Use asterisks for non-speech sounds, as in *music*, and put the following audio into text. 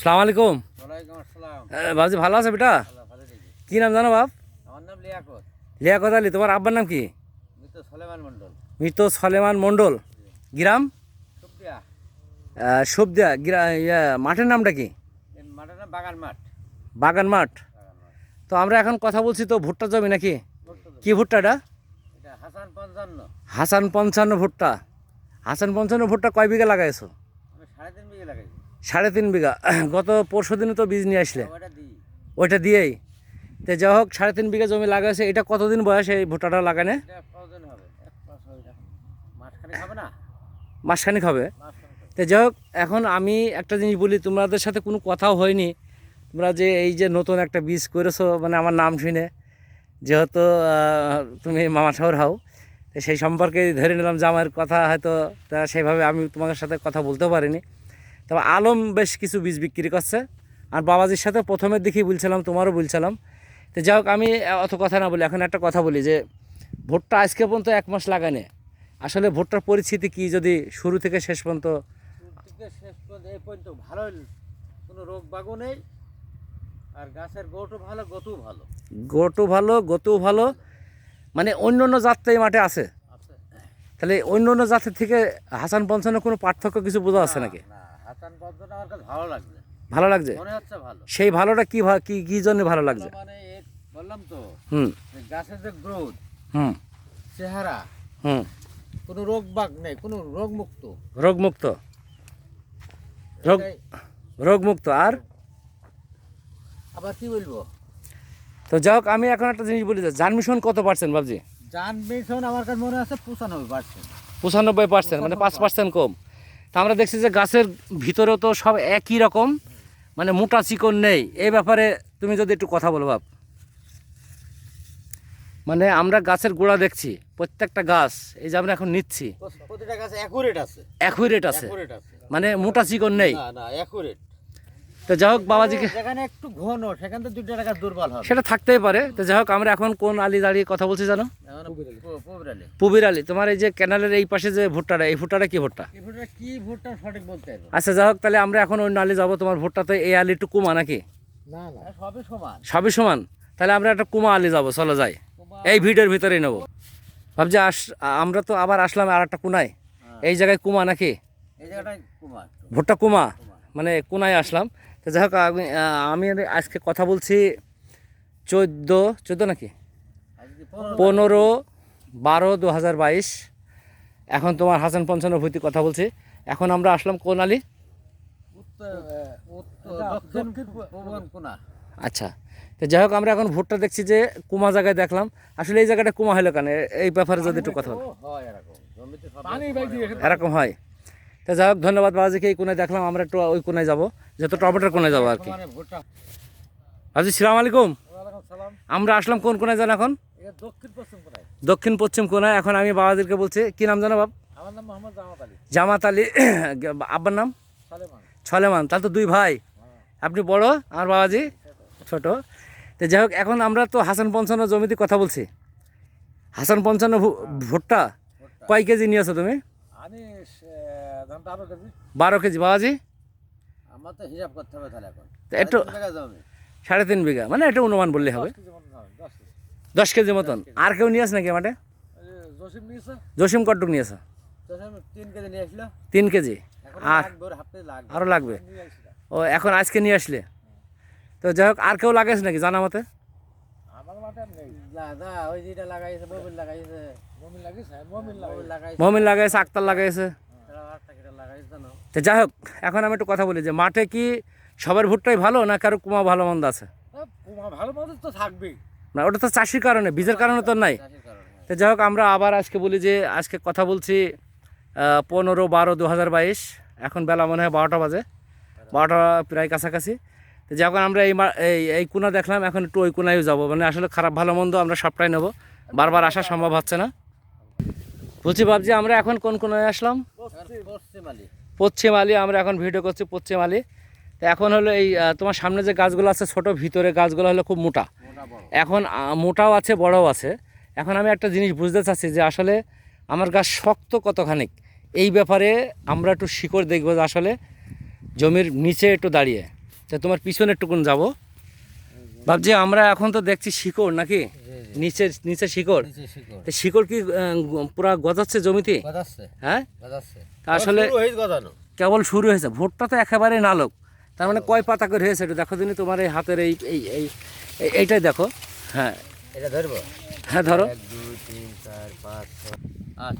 সালাম আলাইকুম। বাবজি ভালো আছে বেটা? কি নাম জানো বাপ? আমার নাম লিয়াকত। লিয়াকত আলী তোমার আব্বার নাম কি? মৃত সলেমান মন্ডল মণ্ডল। গ্রাম? সবদিয়া গ্রা ইয়া, মাঠের নামটা কি? বাগান মাঠ। বাগান মাঠ। তো আমরা এখন কথা বলছি তো ভুট্টা জমি নাকি? কি ভুট্টাটা এটা হাসান পঞ্চান্ন। হাসান পঞ্চান্ন ভুট্টা। হাসান পঞ্চান্ন ভুট্টা কয় বিঘা লাগাইছো আমি সাড়ে তিন বিঘে লাগাইছি সাড়ে তিন বিঘা। গত পরশু দিনে তো বীজ নিয়ে আসলে। ওইটা দিয়েই। তো যাই হোক সাড়ে তিন বিঘা জমি লাগাইছে। এটা কতদিন বয়স এই ভুট্টাটা লাগানে? মাসখানিক হবে তো যাই হোক এখন আমি একটা জিনিস বলি তোমাদের সাথে কোনো কথাও হয়নি। তোমরা যে এই যে নতুন একটা বীজ করেছ মানে আমার নাম শুনে যেহেতু তুমি মামা ঠাউর হও তো সেই সম্পর্কে ধরে নিলাম যে আমার কথা হয়তো তা সেইভাবে আমি তোমাদের সাথে কথা বলতেও পারিনি। তবে আলম বেশ কিছু বীজ বিক্রি করছে। আর বাবাজির সাথে প্রথমের দিকেই বলছিলাম তোমারও বলছিলাম। তো যাই হোক আমি অত কথা না বলি এখন একটা কথা বলি যে ভোটটা আজকে পর্যন্ত এক মাস লাগানে আসলে ভোটটার পরিস্থিতি কি যদি শুরু থেকে শেষ পর্যন্ত? শেষ পর্যন্ত এই পর্যন্ত ভালো কোনো রোগ বাগও নেই। আর গাছের গোটও ভালো গতও ভালো। গোটও ভালো গতও ভালো। মানে অন্য অন্য জাত তো এই মাঠে আছে। আছে। তাহলে অন্য অন্য জাতের থেকে হাসান পঞ্চানের কোনো পার্থক্য কিছু বোঝা আছে নাকি? আমার কাছে ভালো লাগছে। ভালো লাগছে? মনে হচ্ছে ভালো। সেই ভালোটা কি কি কি জন্য ভালো লাগছে? মানে বললাম তো হুম। গাছের যে গ্রোথ হুম। চেহারা হুম। কোনো রোগ বাগ নেই কোনো রোগ মুক্ত। রোগমুক্ত রোগ রোগমুক্ত আর? আবার কি বলব? তো যাই হোক আমি এখন একটা জিনিস বলি জানমিশন কত পার্সেন্ট ভাবছি জান মিশন আমার কাছে মনে আছে পঁচানব্বই পার্সেন্ট পঁচানব্বই পার্সেন্ট মানে পাঁচ পার্সেন্ট কম। তা আমরা দেখছি যে গাছের ভিতরেও তো সব একই রকম মানে মোটা চিকন নেই। এই ব্যাপারে তুমি যদি একটু কথা বলো বাপ। মানে আমরা গাছের গোড়া দেখছি প্রত্যেকটা গাছ এই যে আমরা এখন নিচ্ছি। প্রতিটা গাছে অ্যাকুরেট আছে। অ্যাকুরেট আছে। মানে মোটা চিকন নেই। না না অ্যাকুরেট তো যাই হোক বাবাজিকে যেখানে একটু ঘন সেখান দুইটা টাকা দুর্বল হবে। সেটা থাকতেই পারে। তো যাই হোক আমরা এখন কোন আলি দাঁড়িয়ে কথা বলছি জানো? পুবির আলি। তোমার এই যে ক্যানালের এই পাশে যে ভুট্টাটা এই ভুট্টাটা কি ভুট্টা? কি ভুট্টা সঠিক বলতে আচ্ছা যাই হোক তাহলে আমরা এখন অন্য আলি যাব। তোমার ভুট্টা তো এই আলি একটু কুমা নাকি? না না। সবই সমান। সবই সমান? তাহলে আমরা একটা কুমা আলি যাব চলো যাই। এই ভিডিওর ভিতরেই নেব। ভাবছি আস আমরা তো আবার আসলাম আর একটা কুনায়। এই জায়গায় কুমা নাকি? ভুট্টা কুমা? মানে কুনায় আসলাম। তো যাই হোক আমি আজকে কথা বলছি চোদ্দ চোদ্দ নাকি? পনেরো বারো দু হাজার বাইশ। এখন তোমার হাসান পঞ্চান্ন ভর্তি কথা বলছি। এখন আমরা আসলাম কোন আলি? আচ্ছা। তো যাই হোক আমরা এখন ভোটটা দেখছি যে কুমা জায়গায় দেখলাম। আসলে এই জায়গাটা কুমা হলো কেন? এই ব্যাপারে যদি একটু কথা। এরকম হয়। তো যাই হোক ধন্যবাদ বাবাজিকে। এই কোনায় দেখলাম আমরা একটু ওই কোনায় যাব। যেহেতু টমেটোর কোনায় যাব আর কি। বাবাজি সালাম আলাইকুম। আমরা আসলাম কোন কোনায় জানো এখন? দক্ষিণ পশ্চিম কোনায়। এখন আমি বাবাজিকে বলছি কি নাম জানো বাব আমার নাম মোহাম্মদ জামাত আলী। জামাত আলী *clears throat* আব্বার নাম? ছলেমান তাহলে তো দুই ভাই। আপনি বড় আমার বাবাজি ছোট। তো যাই হোক এখন আমরা তো হাসান পঞ্চান্ন জমিতে কথা বলছি। হাসান পঞ্চান্ন ভু- ভুট্টা? কয় কেজি নিয়েছো তুমি? আমি বারো কেজি। বাবাজি? আমার তো হিসাব করতে হবে তাহলে এখন। একটু সাড়ে তিন বিঘা মানে এটা অনুমান বললে হবে। দশ কেজি মতন। আর কেউ নিয়ে আস নাকি মাঠে? জসিম কটুক নিয়েছে তিন কেজি। আর আরও লাগবে। ও, এখন আজকে নিয়ে আসলে। তো যাই হোক, আর কেউ লাগাইছে নাকি জানা মতে? মমিন লাগাইছে, আক্তার লাগাইছে। তো যাই হোক, এখন আমি একটু কথা বলি যে মাঠে কি সবার ভুট্টাই ভালো না কারও কুমা ভালো মন্দ আছে? কুমা ভালো মতো তো থাকবেই। না ওটা তো চাষির কারণে বীজের কারণে তো নাই। তো যাই হোক আমরা আবার আজকে বলি যে আজকে কথা বলছি পনেরো বারো দু হাজার বাইশ। এখন বেলা মনে হয় বারোটা বাজে। বারোটা। প্রায় কাছাকাছি। তো যখন আমরা এই এই এই কোনা দেখলাম এখন একটু ওই কোনায় যাব। মানে আসলে খারাপ ভালো মন্দ আমরা সবটাই নেব। বারবার আসা সম্ভব হচ্ছে না। বলছি ভাবছি আমরা এখন কোন কোনায় আসলাম? পশ্চিম আলী। আমরা এখন ভিডিও করছি পশ্চিম আলি। তো এখন হলো এই তোমার সামনে যে গাছগুলো আছে ছোট ভিতরে গাছগুলো হলো খুব মোটা। এখন মোটাও আছে বড়ও আছে। এখন আমি একটা জিনিস বুঝতে চাচ্ছি যে আসলে আমার গাছ শক্ত কতখানিক। এই ব্যাপারে আমরা একটু শিকড় দেখব যে আসলে জমির নিচে একটু দাঁড়িয়ে। তা তোমার পিছনের টুকুন যাব। ভাবছি আমরা এখন তো দেখছি শিকড় নাকি? নিচের নিচে শিকড়। নিচে শিকড়। তো শিকড় কি পুরা গজাচ্ছে জমিতে? হ্যাঁ? তা আসলে কেবল শুরু হয়েছে। ভোটটা তো একেবারে নালক। তার মানে কয় পাতা করে হয়েছে একটু দেখো দিনই তোমার এই হাতের এই এই- এইটাই দেখো। হ্যাঁ। এটা ধরবো হ্যাঁ ধরো। এক দুই তিন চার পাঁচ ছয়। আট।